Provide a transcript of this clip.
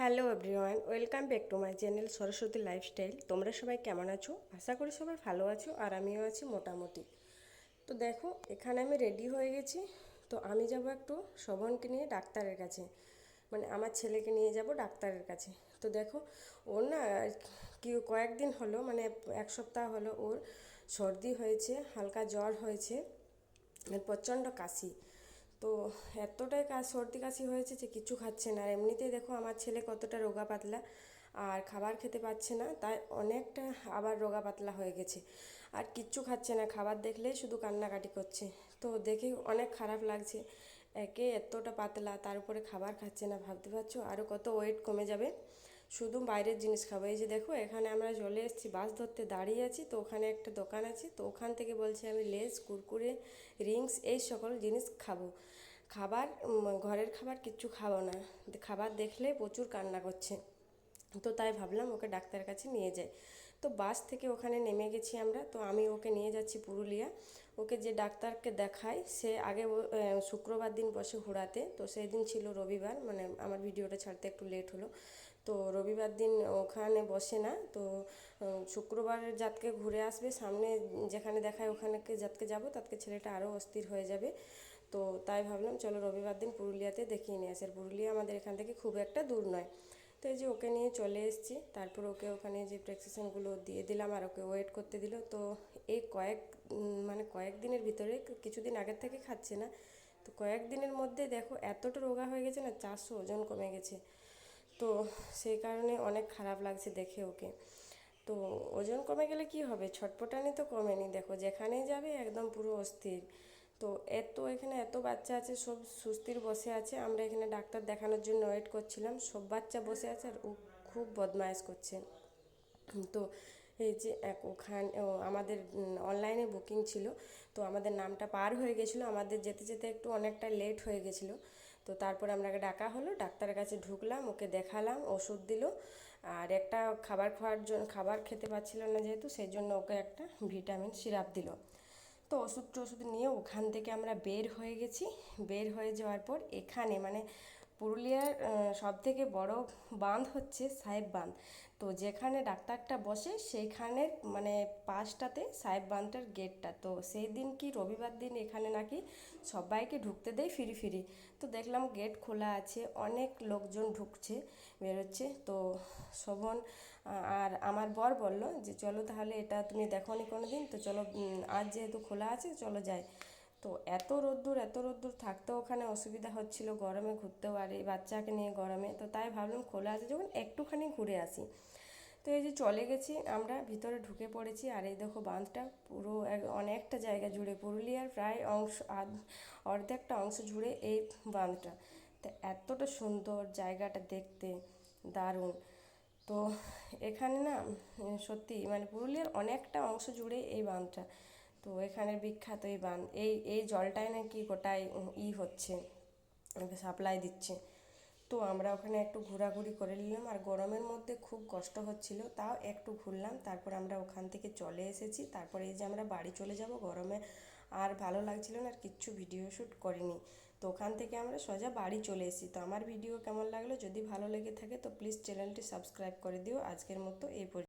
Hello everyone, welcome back to my channel Saraswati lifestyle. তোমরা সবাই কেমন আছো? আশা করি সবাই ভালো আছো আর আমিও আছি মোটামুটি। তো দেখো, এখানে আমি রেডি হয়ে গেছি। তো আমি যাব একটু শোভনকে নিয়ে ডাক্তারের কাছে। মানে আমার ছেলেকে নিয়ে যাব ডাক্তারের কাছে। তো দেখো, ওর না কি কয়েকদিন হলো মানে এক সপ্তাহ হলো ওর সর্দি হয়েছে, হালকা জ্বর হয়েছে প্রচণ্ড কাশি। তো এতটাই সর্দি কাশি হয়েছে যে কিছু খাচ্ছে না। আর এমনিতেই দেখো আমার ছেলে কতটা রোগা পাতলা আর খাবার খেতে পাচ্ছে না, তাই অনেকটা আবার রোগা পাতলা হয়ে গেছে। আর কিচ্ছু খাচ্ছে না, খাবার দেখলেই শুধু কান্নাকাটি করছে। তো দেখে অনেক খারাপ লাগছে, একে এতটা পাতলা, তার উপরে খাবার খাচ্ছে না। ভাবতে পারছ আরও কত ওয়েট কমে যাবে? শুধু বাইরের জিনিস খাব। এই যে দেখো, এখানে আমরা চলে এসেছি, বাস ধরতে দাঁড়িয়ে আছি, তো ওখানে একটা দোকান আছে, তো ওখান থেকে বলছি আমি লেস, কুরকুরে, রিংস, এই সকল জিনিস খাব। খাবার ঘরের খাবার কিচ্ছু খাব না। খাবার দেখলে প্রচুর কান্না করছে। তো তাই ভাবলাম ওকে ডাক্তারের কাছে নিয়ে যাই। তো বাস থেকে ওখানে নেমে গেছি আমরা, তো আমি ওকে নিয়ে যাচ্ছি পুরুলিয়া। ওকে যে ডাক্তারকে দেখাই, সে আগে শুক্রবার দিন বসে ঘোরাতে, তো সেই দিন ছিল রবিবার মানে আমার ভিডিওটা ছাড়তে একটু লেট হলো। তো রবিবার দিন ওখানে বসে না, তো শুক্রবারের জাতকে ঘুরে আসবে, সামনে যেখানে দেখায় ওখানে জাতকে যাব, তাতকে ছেলেটা আরও অস্থির হয়ে যাবে। তো তাই ভাবলাম চলো রবিবার দিন পুরুলিয়াতে দেখিয়ে নিয়ে আসি আর পুরুলিয়া আমাদের এখান থেকে খুব একটা দূর নয়। তো এই যে ওকে নিয়ে চলে এসেছি, তারপর ওকে ওখানে যে প্রেসক্রিপশানগুলো দিয়ে দিলাম আর ওকে ওয়েট করতে দিল, তো এই কয়েক মানে কয়েক দিনের ভিতরে কিছুদিন আগের থেকে খাচ্ছে না। তো কয়েক দিনের মধ্যে দেখো এতটা রোগা হয়ে গেছে না, চারশো ওজন কমে গেছে। তো সেই কারণে অনেক খারাপ লাগছে দেখে ওকে। তো ওজন কমে গেলে কি হবে? ছটপটানি তো কমেনি। দেখো, যেখানেই যাবে একদম পুরো অস্থির। তো এত এখানে এত বাচ্চা আছে, সব সুস্থির বসে আছে। আমরা এখানে ডাক্তার দেখানোর জন্য ওয়েট করছিলাম। সব বাচ্চা বসে আছে আর ও খুব বদমায়েশ করছে। তো এই যে এক ওখানে আমাদের অনলাইনে বুকিং ছিল। তো আমাদের নামটা পার হয়ে গেছিল। আমাদের যেতে যেতে একটু অনেকটা লেট হয়ে গেছিল। তো তারপর আপনাকে ডাকা হলো, ডাক্তারের কাছে ঢুকলাম, ওকে দেখালাম, ওষুধ দিল। আর একটা খাবার খাওয়ার জন্য খাবার খেতে পাচ্ছিল না যেহেতু সেই জন্য ওকে একটা ভিটামিন সিরাপ দিল। তো ওষুধ টষুধ নিয়ে ওখান থেকে আমরা বের হয়ে গেছি। বের হয়ে যাওয়ার পর এখানে মানে পুরুলিয়ার সব থেকে বড় বাঁধ হচ্ছে সাহেব বাঁধ। তো যেখানে ডাক্তারটা বসে, সেইখানের মানে পাশটাতে সাহেব বাঁধটার গেটটা। তো সেই দিন কি রবিবার দিন এখানে নাকি সবাইকে ঢুকতে দেয় ফিরি ফিরি। তো দেখলাম গেট খোলা আছে, অনেক লোকজন ঢুকছে, বেরোচ্ছে। তো শোভন আর আমার বর বলল যে, চলো তাহলে এটা তুমি দেখো নি কোনো দিন তো চলো আজ যেহেতু খোলা আছে, চলো যাই। তো এত রোদ্দুর এত রোদ্দুর থাকতেও ওখানে অসুবিধা হচ্ছিল, গরমে ঘুরতেও আর এই বাচ্চাকে নিয়ে গরমে। তো তাই ভাবলাম খোলা আছে, যখন একটুখানি ঘুরে আসি। তো এই যে চলে গেছি আমরা, ভিতরে ঢুকে পড়েছি, আর এই দেখো বাঁধটা পুরো অনেকটা জায়গা জুড়ে, পুরুলিয়ার প্রায় অংশ অর্ধেকটা অংশ জুড়ে এই বাঁধটা। তো এতটা সুন্দর জায়গাটা দেখতে, দারুণ। তো এখানে না, সত্যি মানে পুরুলিয়ার অনেকটা অংশ জুড়ে এই বাঁধটা। তো এখানে বিখ্যাত এই বান, এই এই জলটাই নাকি গোটায় ই হচ্ছে সাপ্লাই দিচ্ছে। তো আমরা ওখানে একটু ঘোরাঘুরি করে নিলাম, আর গরমের মধ্যে খুব কষ্ট হচ্ছিল, তাও একটু ঘুরলাম, তারপর আমরা ওখান থেকে চলে এসেছি, তারপরে এই যে আমরা বাড়ি চলে যাব, গরমে আর ভালো লাগছিল না, আর কিচ্ছু ভিডিও শ্যুট করিনি। তো ওখান থেকে আমরা সোজা বাড়ি চলে এসেছি, তো আমার ভিডিও কেমন লাগল, যদি ভালো লেগে থাকে তো প্লিজ চ্যানেলটি সাবস্ক্রাইব করে দিও, আজকের মতো এই